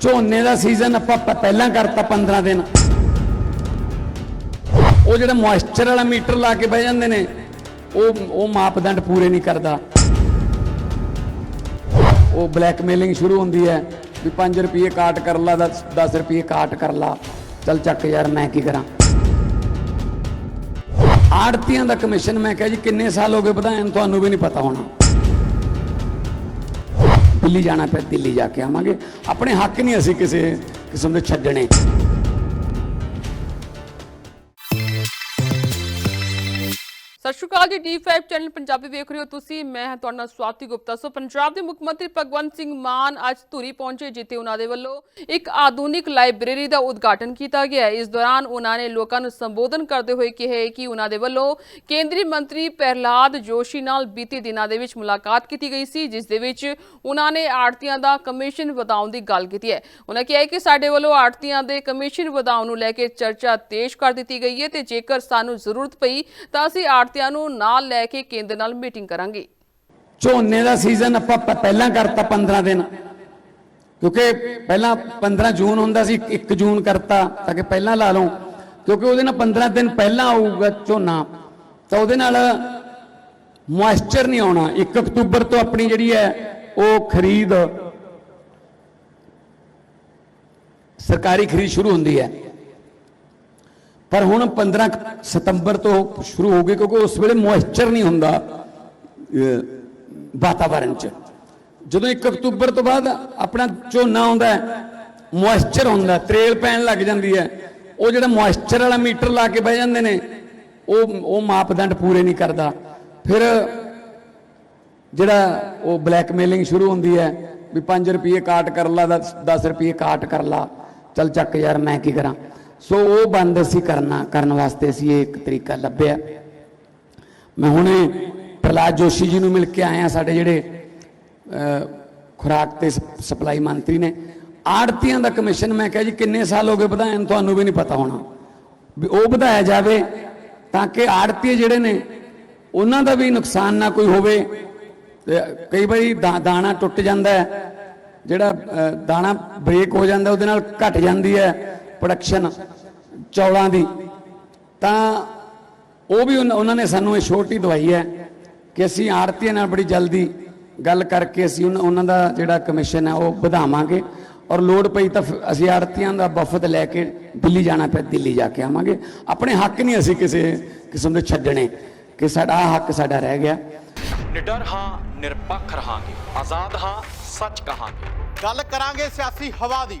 ਝੋਨੇ ਦਾ ਸੀਜ਼ਨ ਆਪਾਂ ਪਹਿਲਾਂ ਕਰਤਾ 15 ਦਿਨ। ਉਹ ਜਿਹੜਾ ਮੋਇਸਚਰ ਵਾਲਾ ਮੀਟਰ ਲਾ ਕੇ ਬਹਿ ਜਾਂਦੇ ਨੇ, ਉਹ ਉਹ ਮਾਪਦੰਡ ਪੂਰੇ ਨਹੀਂ ਕਰਦਾ। ਉਹ ਬਲੈਕਮੇਲਿੰਗ ਸ਼ੁਰੂ ਹੁੰਦੀ ਹੈ ਵੀ 5 ਰੁਪਏ ਕਾਟ ਕਰ ਲਾ 10 ਰੁਪਏ ਕਾਟ ਕਰ ਲਾ। ਚੱਲ ਚੱਕ ਯਾਰ, ਮੈਂ ਕੀ ਕਰਾਂ? ਆੜਤੀਆਂ ਦਾ ਕਮਿਸ਼ਨ ਮੈਂ ਕਿਹਾ ਜੀ, ਕਿੰਨੇ ਸਾਲ ਹੋ ਗਏ ਵਧਾਇਆ ਤੁਹਾਨੂੰ ਵੀ ਨਹੀਂ ਪਤਾ ਹੋਣਾ। ਦਿੱਲੀ ਜਾਣਾ ਪਿਆ, ਦਿੱਲੀ ਜਾ ਕੇ ਆਵਾਂਗੇ। ਆਪਣੇ ਹੱਕ ਨਹੀਂ ਅਸੀਂ ਕਿਸੇ ਕਿਸਮ ਦੇ ਛੱਡਣੇ। ਸਤਿ ਸ਼੍ਰੀ ਅਕਾਲ ਜੀ ਡੀ5 ਚੈਨਲ ਪੰਜਾਬੀ ਵੇਖ ਰਹੇ ਹੋ ਤੁਸੀਂ। ਮੈਂ ਹਾਂ ਤੁਹਾਡਾ ਨਾਲ ਸਵਾਤੀ ਗੁਪਤਾ। ਸੋ ਪੰਜਾਬ ਦੇ ਮੁੱਖ ਮੰਤਰੀ ਭਗਵੰਤ ਸਿੰਘ ਮਾਨ ਅੱਜ ਧੂਰੀ ਪਹੁੰਚੇ, ਜਿੱਥੇ ਉਹਨਾਂ ਦੇ ਵੱਲੋਂ ਇੱਕ ਆਧੁਨਿਕ ਲਾਇਬ੍ਰੇਰੀ ਦਾ ਉਦਘਾਟਨ ਕੀਤਾ ਗਿਆ ਇਸ ਦੌਰਾਨ ਉਹਨਾਂ ਨੇ ਲੋਕਾਂ ਨੂੰ ਸੰਬੋਧਨ ਕਰਦੇ ਹੋਏ ਕਿਹਾ ਕਿ ਉਹਨਾਂ ਦੇ ਵੱਲੋਂ ਕੇਂਦਰੀ ਮੰਤਰੀ ਪ੍ਰਹਿਲਾਦ ਜੋਸ਼ੀ ਨਾਲ ਬੀਤੇ ਦਿਨਾਂ ਦੇ ਵਿੱਚ ਮੁਲਾਕਾਤ ਕੀਤੀ ਗਈ ਸੀ, ਜਿਸ ਦੇ ਵਿੱਚ ਉਹਨਾਂ ਨੇ ਆੜਤੀਆਂ ਦਾ ਕਮਿਸ਼ਨ ਵਧਾਉਣ ਦੀ ਗੱਲ ਕੀਤੀ ਹੈ। ਉਹਨਾਂ ਕਿਹਾ ਕਿ ਸਾਡੇ ਵੱਲੋਂ ਆੜਤੀਆਂ ਦੇ ਕਮਿਸ਼ਨ ਵਧਾਉਣ ਨੂੰ ਲੈ ਕੇ ਚਰਚਾ ਤੇਜ਼ ਕਰ ਦਿੱਤੀ ਗਈ ਹੈ ਤੇ ਜੇਕਰ ਸਾਨੂੰ ਜ਼ਰੂਰਤ ਪਈ ਤਾਂ ਅਸੀਂ ਆੜਤੀ ਆੜਤੀਆਂ ਨੂੰ ਨਾਲ ਲੈ ਕੇ ਕੇਂਦਰ ਨਾਲ ਮੀਟਿੰਗ ਕਰਾਂਗੇ। ਝੋਨੇ ਦਾ ਸੀਜ਼ਨ ਆਪਾਂ ਪਹਿਲਾਂ ਕਰਤਾ 15 ਦਿਨ। ਕਿਉਂਕਿ ਪਹਿਲਾਂ 15 ਜੂਨ ਹੁੰਦਾ ਸੀ 1 ਜੂਨ ਕਰਤਾ ਤਾਂ ਕਿ ਪਹਿਲਾਂ ਲਾ ਲਓ। ਕਿਉਂਕਿ ਉਹਦੇ ਨਾਲ 15 ਦਿਨ ਪਹਿਲਾਂ ਆਊਗਾ ਝੋਨਾ। ਤਾਂ ਉਹਦੇ ਨਾਲ ਮੋਇਸਚਰ ਨਹੀਂ ਆਉਣਾ। 1 ਅਕਤੂਬਰ ਤੋਂ ਆਪਣੀ ਜਿਹੜੀ ਹੈ, ਉਹ ਖਰੀਦ ਸਰਕਾਰੀ ਖਰੀਦ ਸ਼ੁਰੂ ਹੁੰਦੀ ਹੈ। ਪਰ ਹੁਣ 15 ਸਤੰਬਰ ਤੋਂ ਸ਼ੁਰੂ ਹੋ ਗਈ ਕਿਉਂਕਿ ਉਸ ਵੇਲੇ ਮੋਇਸਚਰ ਨਹੀਂ ਹੁੰਦਾ ਅਹ, ਵਾਤਾਵਰਣ ਚ। ਜਦੋਂ 1 ਅਕਤੂਬਰ ਤੋਂ ਬਾਅਦ ਆਪਣਾ ਝੋਨਾ ਆਉਂਦਾ ਮੋਇਸਚਰ ਹੁੰਦਾ ਤਰੇਲ ਪੈਣ ਲੱਗ ਜਾਂਦੀ ਹੈ। ਉਹ ਜਿਹੜਾ ਮੋਇਸਚਰ ਵਾਲਾ ਮੀਟਰ ਲਾ ਕੇ ਬਹਿ ਜਾਂਦੇ ਨੇ ਉਹ ਉਹ ਮਾਪਦੰਡ ਪੂਰੇ ਨਹੀਂ ਕਰਦਾ। ਫਿਰ ਜਿਹੜਾ ਉਹ ਬਲੈਕਮੇਲਿੰਗ ਸ਼ੁਰੂ ਹੁੰਦੀ ਹੈ ਵੀ 5 ਰੁਪਏ ਕਾਟ ਕਰ ਲਾ 10 ਰੁਪਏ ਕਾਟ ਕਰ ਲਾ ਚੱਲ ਚੱਕ ਯਾਰ ਮੈਂ ਕੀ ਕਰਾਂ। ਸੋ ਉਹ ਬੰਦ ਅਸੀਂ ਕਰਨਾ, ਕਰਨ ਵਾਸਤੇ ਅਸੀਂ ਇਹ ਇੱਕ ਤਰੀਕਾ ਲੱਭਿਆ। ਮੈਂ ਹੁਣੇ ਪ੍ਰਲਾਦ ਜੋਸ਼ੀ ਜੀ ਨੂੰ ਮਿਲ ਕੇ ਆਇਆ, ਸਾਡੇ ਜਿਹੜੇ ਖੁਰਾਕ ਤੇ ਸ- ਸਪਲਾਈ ਮੰਤਰੀ ਨੇ। ਆੜਤੀਆਂ ਦਾ ਕਮਿਸ਼ਨ ਮੈਂ ਕਿਹਾ ਜੀ, ਕਿੰਨੇ ਸਾਲ ਹੋ ਗਏ ਵਧਾਇਆ ਤੁਹਾਨੂੰ ਵੀ ਨਹੀਂ ਪਤਾ ਹੋਣਾ। ਵੀ ਉਹ ਵਧਾਇਆ ਜਾਵੇ ਤਾਂ ਕਿ ਆੜਤੀ ਜਿਹੜੇ ਨੇ, ਉਹਨਾਂ ਦਾ ਵੀ ਨੁਕਸਾਨ ਨਾ ਕੋਈ ਹੋਵੇ। ਕਈ ਵਾਰੀ ਦਾ- ਦਾਣਾ ਟੁੱਟ ਜਾਂਦਾ ਹੈ, ਜਿਹੜਾ ਦਾਣਾ ਬ੍ਰੇਕ ਹੋ ਜਾਂਦਾ, ਉਹਦੇ ਨਾਲ ਘਟ ਜਾਂਦੀ ਹੈ। ਪ੍ਰੋਡਕਸ਼ਨ ਚੌਲਾਂ ਦੀ। ਤਾਂ ਉਹ ਵੀ ਉਹਨਾਂ ਉਹਨਾਂ ਨੇ ਸਾਨੂੰ ਇਹ ਛੋਟੀ ਦਵਾਈ ਹੈ ਕਿ ਅਸੀਂ ਆੜਤੀਆਂ ਨਾਲ ਬੜੀ ਜਲਦੀ ਗੱਲ ਕਰਕੇ ਅਸੀਂ ਉਹਨਾਂ- ਉਹਨਾਂ ਦਾ ਜਿਹੜਾ ਕਮਿਸ਼ਨ ਹੈ ਉਹ ਵਧਾਵਾਂਗੇ। ਔਰ ਲੋੜ ਪਈ ਤਾਂ ਫਿਰ ਅਸੀਂ ਆੜਤੀਆਂ ਦਾ ਵਫਦ ਲੈ ਕੇ ਦਿੱਲੀ ਜਾਣਾ ਫਿਰ ਦਿੱਲੀ ਜਾ ਕੇ ਆਵਾਂਗੇ। ਆਪਣੇ ਹੱਕ ਨਹੀਂ ਅਸੀਂ ਕਿਸੇ ਕਿਸਮ ਦੇ ਛੱਡਣੇ ਕਿ ਸਾਡਾ ਆਹ ਹੱਕ ਸਾਡਾ ਰਹਿ ਗਿਆ। ਨਿਡਰ ਹਾਂ ਨਿਰਪੱਖ ਰਹਾਂਗੇ। ਆਜ਼ਾਦ ਹਾਂ ਸੱਚ ਕਹਾਂਗੇ। ਗੱਲ ਕਰਾਂਗੇ ਸਿਆਸੀ ਹਵਾ ਦੀ।